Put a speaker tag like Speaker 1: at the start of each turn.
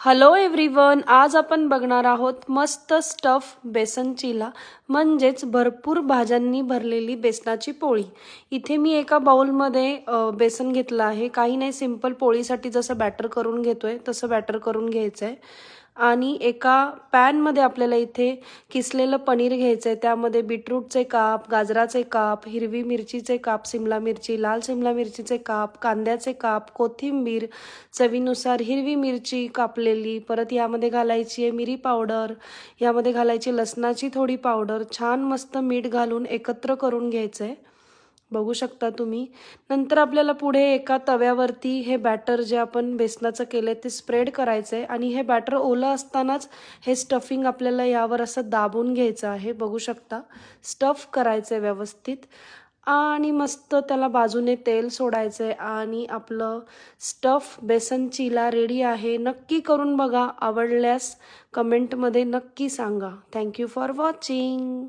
Speaker 1: Hello everyone आज आपण बघणार आहोत मस्त स्टफ बेसन चिला म्हणजेच भरपूर भाज्यांनी भरलेली बेसनाची पोळी. इथे मी एका बाउलमध्ये बेसन घेतलं आहे. काही नाही सिंपल पोळीसाठी जसं बॅटर करून घेतोय तसं बॅटर करून घ्यायचं आहे आणि एका पॅनमध्ये आपल्याला इथे किसलेलं पनीर घ्यायचं आहे त्यामध्ये बीटरूटचे काप गाजराचे काप हिरवी मिरचीचे काप सिमला मिरची लाल सिमला मिरचीचे काप कांद्याचे काप कोथिंबीर चवीनुसार हिरवी मिरची कापलेली परत यामध्ये घालायची आहे मिरी पावडर यामध्ये घालायची लसणाची थोडी पावडर छान मस्त मीठ घालून एकत्र करून घ्यायचं आहे बघू शकता तुम्ही. नंतर आपल्याला पुढे एका तव्यावरती हे बॅटर जे आपण बेसनाचं केलं आहे ते स्प्रेड करायचं आहे आणि हे बॅटर ओलं असतानाच हे स्टफिंग आपल्याला यावर असं दाबून घ्यायचं आहे. बघू शकता. स्टफ करायचं आहे व्यवस्थित. आणि मस्त त्याला बाजूने तेल सोडायचं आहे आणि आपलं स्टफ बेसन चिला रेडी आहे. नक्की करून बघा. आवडल्यास कमेंटमध्ये नक्की सांगा. Thank you for watching